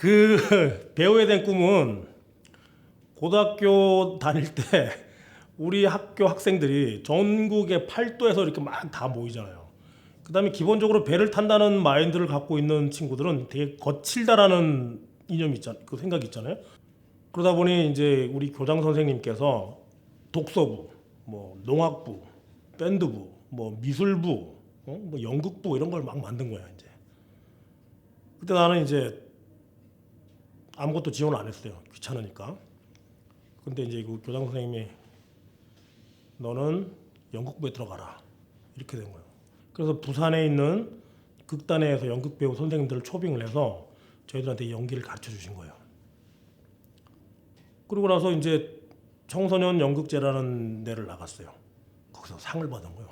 그 배우에 대한 꿈은 고등학교 다닐 때 우리 학교 학생들이 전국의 팔도에서 이렇게 막 다 모이잖아요. 그 다음에 기본적으로 배를 탄다는 마인드를 갖고 있는 친구들은 되게 거칠다라는 이념이 있잖아요. 그 생각이 있잖아요. 그러다 보니 이제 우리 교장 선생님께서 독서부, 뭐 농악부, 밴드부, 뭐 미술부, 어? 뭐 연극부 이런 걸 막 만든 거야 이제. 그때 나는 이제 아무것도 지원 안 했어요. 귀찮으니까. 근데 이제 그 교장 선생님이 너는 연극부에 들어가라 이렇게 된 거예요. 그래서 부산에 있는 극단에서 연극 배우 선생님들을 초빙을 해서 저희들한테 연기를 가르쳐 주신 거예요. 그리고 나서 이제 청소년 연극제라는 데를 나갔어요. 거기서 상을 받은 거예요.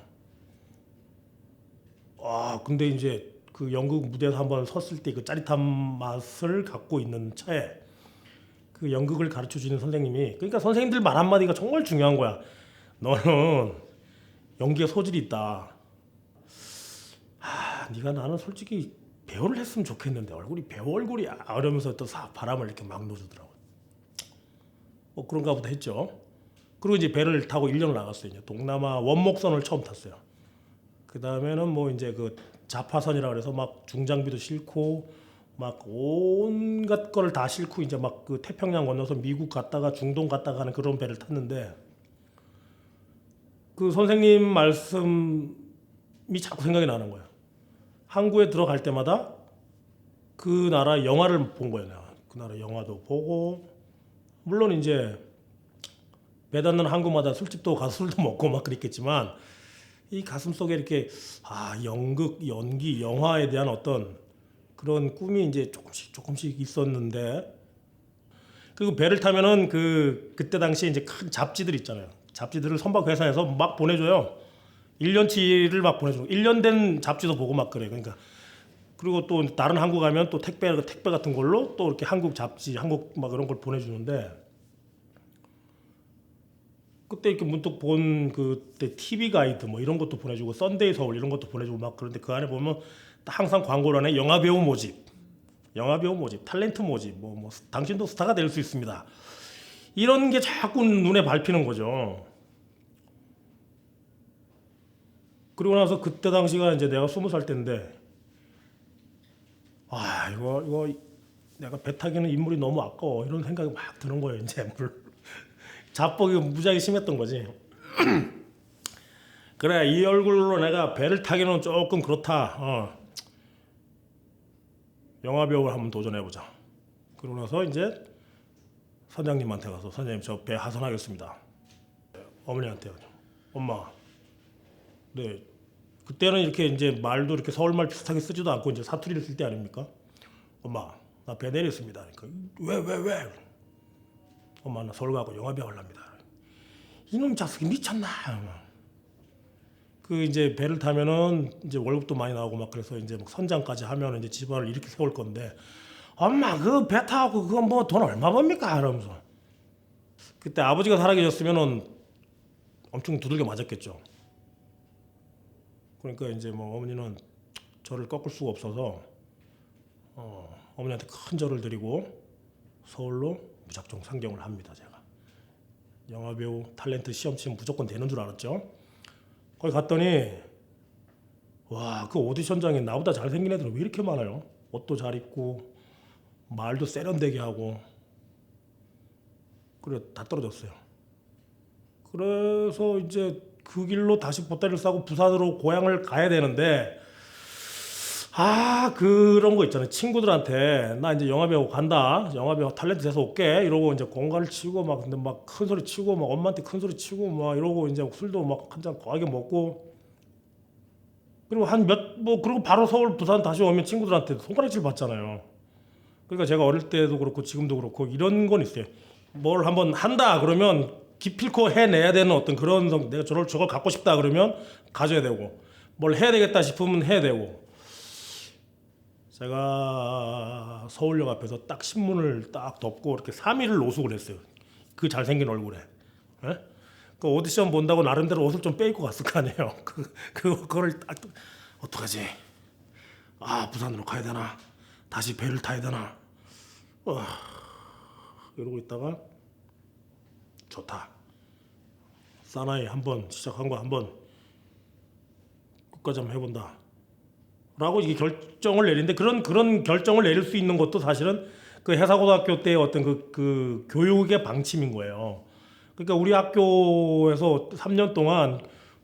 아 근데 이제 그 연극 무대에서 한번 섰을 때 그 짜릿한 맛을 갖고 있는 차에 그 연극을 가르쳐 주는 선생님이 그러니까 선생님들 말 한마디가 정말 중요한 거야. 너는 연기에 소질이 있다. 아, 네가 나는 솔직히 배우를 했으면 좋겠는데 얼굴이 배우 얼굴이야. 이러면서 또 사, 바람을 이렇게 막 넣어주더라고. 뭐 그런가 보다 했죠. 그리고 이제 배를 타고 1년을 나갔어요. 이제 동남아 원목선을 처음 탔어요. 그 다음에는 뭐 이제 그 자파선이라 그래서 막 중장비도 싣고 막 온갖 거를 다 싣고 이제 막 그 태평양 건너서 미국 갔다가 중동 갔다가 하는 그런 배를 탔는데 그 선생님 말씀이 자꾸 생각이 나는 거예요. 항구에 들어갈 때마다 그 나라 영화를 본 거예요. 그 나라 영화도 보고 물론 이제 배 닿는 항구마다 술집도 가서 술도 먹고 막 그랬겠지만 이 가슴 속에 이렇게 아 연극, 연기, 영화에 대한 어떤 그런 꿈이 이제 조금씩 조금씩 있었는데 그리고 배를 타면은 그 그때 당시에 이제 큰 잡지들 있잖아요. 잡지들을 선박 회사에서 막 보내줘요. 1년치를 막 보내줘. 1년 된 잡지도 보고 막 그래. 그러니까 그리고 또 다른 한국 가면 또 택배 택배 같은 걸로 또 이렇게 한국 잡지, 한국 막 이런 걸 보내주는데 그때 이렇게 문득 본 그때 TV 가이드 뭐 이런 것도 보내주고 썬데이 서울 이런 것도 보내주고 막 그런데 그 안에 보면 항상 하네 영화 배우 모집, 영화 배우 모집, 탤런트 모집, 뭐, 뭐 당신도 스타가 될 수 있습니다. 이런 게 자꾸 눈에 밟히는 거죠. 그리고 나서 그때 당시가 이제 내가 스무 살 때인데 아 이거 이거 내가 배 타기는 인물이 너무 아까워 이런 생각이 막 드는 거예요 이제 물 자뻑이 무지하게 심했던 거지 그래 이 얼굴로 내가 배를 타기는 조금 그렇다 어. 영화 배우를 한번 도전해 보자 그러고 나서 이제 선장님한테 가서 선생님 저 배 하선하겠습니다 어머니한테 엄마 네. 그때는 이렇게 이제 말도 이렇게 서울말 비슷하게 쓰지도 않고 이제 사투리를 쓸 때 아닙니까? 엄마, 나 배 내렸습니다. 그러니까 왜, 왜, 왜? 엄마, 나 서울 가고 영화 배우랍니다. 이놈 자식이 미쳤나? 그 이제 배를 타면은 이제 월급도 많이 나오고 막 그래서 이제 막 선장까지 하면 이제 집안을 이렇게 세울 건데 엄마 그 배 타고 그거 뭐 돈 얼마 법니까? 이러면서 그때 아버지가 살아계셨으면은 엄청 두들겨 맞았겠죠. 그러니까 이제 뭐 어머니는 저를 꺾을 수가 없어서 어, 어머니한테 큰 절을 드리고 서울로 무작정 상경을 합니다 제가. 영화 배우 탤런트 시험 치면 무조건 되는 줄 알았죠? 거기 갔더니 와 그 오디션장에 나보다 잘생긴 애들은 왜 이렇게 많아요? 옷도 잘 입고 말도 세련되게 하고. 그래 다 떨어졌어요. 그래서 이제 그 길로 다시 보따리를 싸고 부산으로 고향을 가야 되는데 아 그런 거 있잖아요. 친구들한테 나 이제 영화 배우 간다. 영화 배우 탤런트 돼서 올게. 이러고 이제 공가를 치고 막 근데 막 큰 소리 치고 막 엄마한테 큰 소리 치고 막 이러고 이제 술도 막 한잔 과하게 먹고. 그리고 한 몇 뭐 그리고 바로 서울 부산 다시 오면 친구들한테 손가락질 받잖아요. 그러니까 제가 어릴 때도 그렇고 지금도 그렇고 이런 건 있어요. 뭘 한번 한다 그러면 기필코 해내야 되는 어떤 그런 성 내가 저걸 저걸 갖고 싶다 그러면 가져야 되고. 뭘 해야 되겠다 싶으면 해야 되고 제가 서울역 앞에서 딱 신문을 딱 덮고 이렇게 3일을 노숙을 했어요. 그 잘생긴 얼굴에. 예? 그 오디션 본다고 나름대로 옷을 좀 빼입고 갔을 거 아니에요. 그, 그 그거를 딱 어떡하지? 아 부산으로 가야 되나? 다시 배를 타야 되나? 와, 이러고 있다가 좋다. 사나이 한번 시작한 거 한번. 한번 해본다. 라고 이게 결정을 내리는데 그런 그런 결정을 내릴 수 있는 것도 사실은 그 해사고등학교 때의 어떤 그, 그 교육의 방침인 거예요. 그러니까 우리 학교에서 3년 동안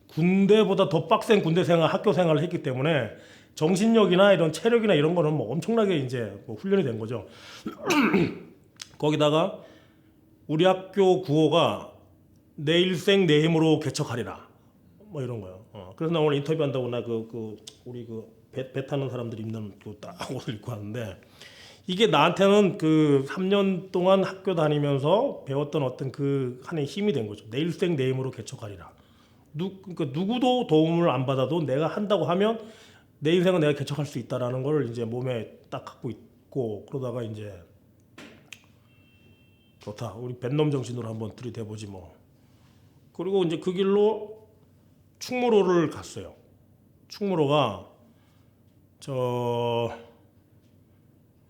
군대보다 더 빡센 군대 생활, 학교 생활을 했기 때문에 정신력이나 이런 체력이나 이런 거는 뭐 엄청나게 이제 뭐 훈련이 된 거죠. 거기다가 우리 학교 구호가 내 일생 내 힘으로 개척하리라. 뭐 이런 거요. 어. 그래서 나 오늘 인터뷰한다고 나그 그 우리 그 배 배 타는 사람들이 입는 그딱 옷을 입고 왔는데 이게 나한테는 그 3년 동안 학교 다니면서 배웠던 어떤 그 한의 힘이 된 거죠. 내 일생 내 힘으로 개척하리라. 누 그러니까 누구도 도움을 안 받아도 내가 한다고 하면 내 인생은 내가 개척할 수 있다라는 걸 이제 몸에 딱 갖고 있고 그러다가 이제 좋다. 우리 뱃놈 정신으로 한번 들이대 보지 뭐. 그리고 이제 그 길로 충무로를 갔어요. 충무로가 저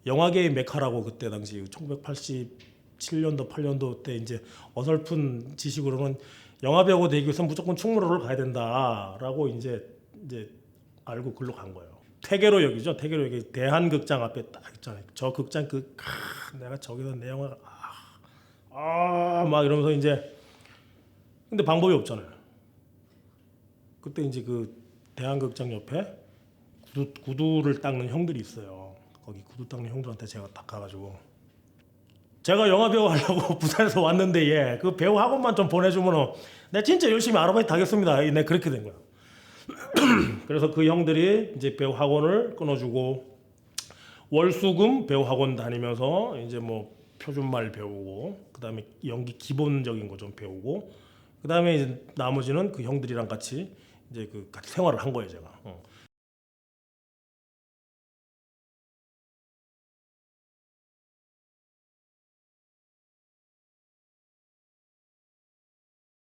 영화계의 메카라고 그때 당시 1987년도 8년도 때 이제 어설픈 지식으로는 영화 배우 되기 위해서 무조건 충무로를 가야 된다라고 이제 이제 알고 글로 간 거예요. 태계로역이죠. 태계로역이 대한극장 앞에 딱 있잖아요. 저 극장 그 크, 내가 저기서 내 영화 아막 이러면서 이제 근데 방법이 없잖아요. 그때 이제 그 대한극장 옆에 구두, 구두를 닦는 형들이 있어요. 거기 구두 닦는 형들한테 제가 딱 가가지고 제가 영화 배우 하려고 부산에서 왔는데 예, 그 배우 학원만 좀 보내주면 내 진짜 열심히 아르바이트 하겠습니다. 내 그렇게 된 거야. 그래서 그 형들이 이제 배우 학원을 끊어주고 월수금 배우 학원 다니면서 이제 뭐 표준말 배우고 그다음에 연기 기본적인 거 좀 배우고 그다음에 이제 나머지는 그 형들이랑 같이 이제 그 같이 생활을 한 거예요 제가. 어.